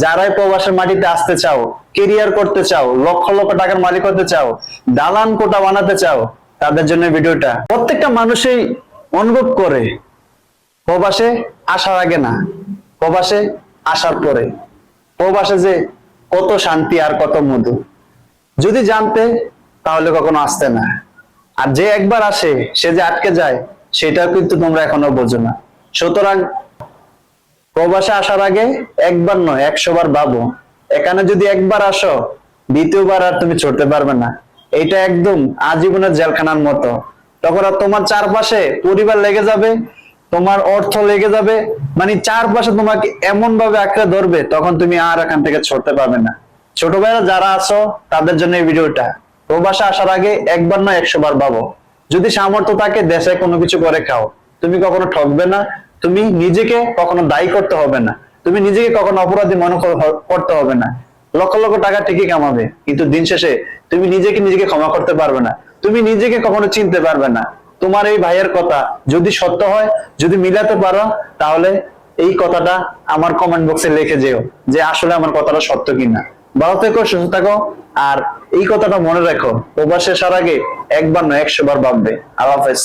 যারাই প্রবাসের মাটিতে আসতে চাও কেরিয়ার করতে চাও, লক্ষ লক্ষ টাকার মালিক হতে চাও, দালান কোটা বানাতে চাও, তাদের জন্য ভিডিওটা প্রত্যেকটা মানুষই অনুভব করে, প্রবাসে আসার আগে না, প্রবাসে আসার পরে, প্রবাসে যে কত শান্তি আর কত মধু, যদি জানতে তাহলে কখনো আসতে না। আর যে একবার আসে, সে যে আটকে যায় সেটা কিন্তু তোমরা এখনও বোঝো না। সুতরাং প্রবাসে আসার আগে একবার নয় একশো বার ভাবো। এখানে যদি একবার আসো, দ্বিতীয়বার আর তুমি ছুটতে পারবে না। এটা একদম আজীবনের জেলখানার মতো। তখন আর তোমার চারপাশে পরিবার লেগে যাবে, তোমার অর্থ লেগে যাবে মানে চারপাশে তোমাকে এমন ভাবে আঁকড়ে ধরবে, তখন তুমি আর এখান থেকে ছুটতে পারবে না। ছোট ভাইরা যারা আছো, তাদের জন্য এই ভিডিওটা। প্রবাসে আসার আগে একবার নয় একশো বার ভাবো। যদি সামর্থ্য থাকে, দেশে কোনো কিছু করে খাও। তুমি কখনো ঠকবে না তুমি নিজেকে কখনো দায়ী করতে হবে না। তুমি নিজেকে কখনো অপরাধী মনে করতে হবে না। লক্ষ লক্ষ টাকা ঠিকই কামাবে, কিন্তু দিন শেষে তুমি নিজেকে নিজেকে ক্ষমা করতে পারবে না। তুমি নিজেকে কখনো চিনতে পারবে না। তোমার এই ভাইয়ের কথা যদি সত্য হয়, যদি মিলাতে পারো, তাহলে এই কথাটা আমার কমেন্ট বক্সে লিখে যেও যে আসলে আমার কথাটা সত্য কিনা। ভালো থেকো, সুস্থ থাকো, আর এই কথাটা মনে রাখো। প্রবাসে আসার আগে একবার নয় একশো বার ভাববে। আল্লাহ হাফেজ।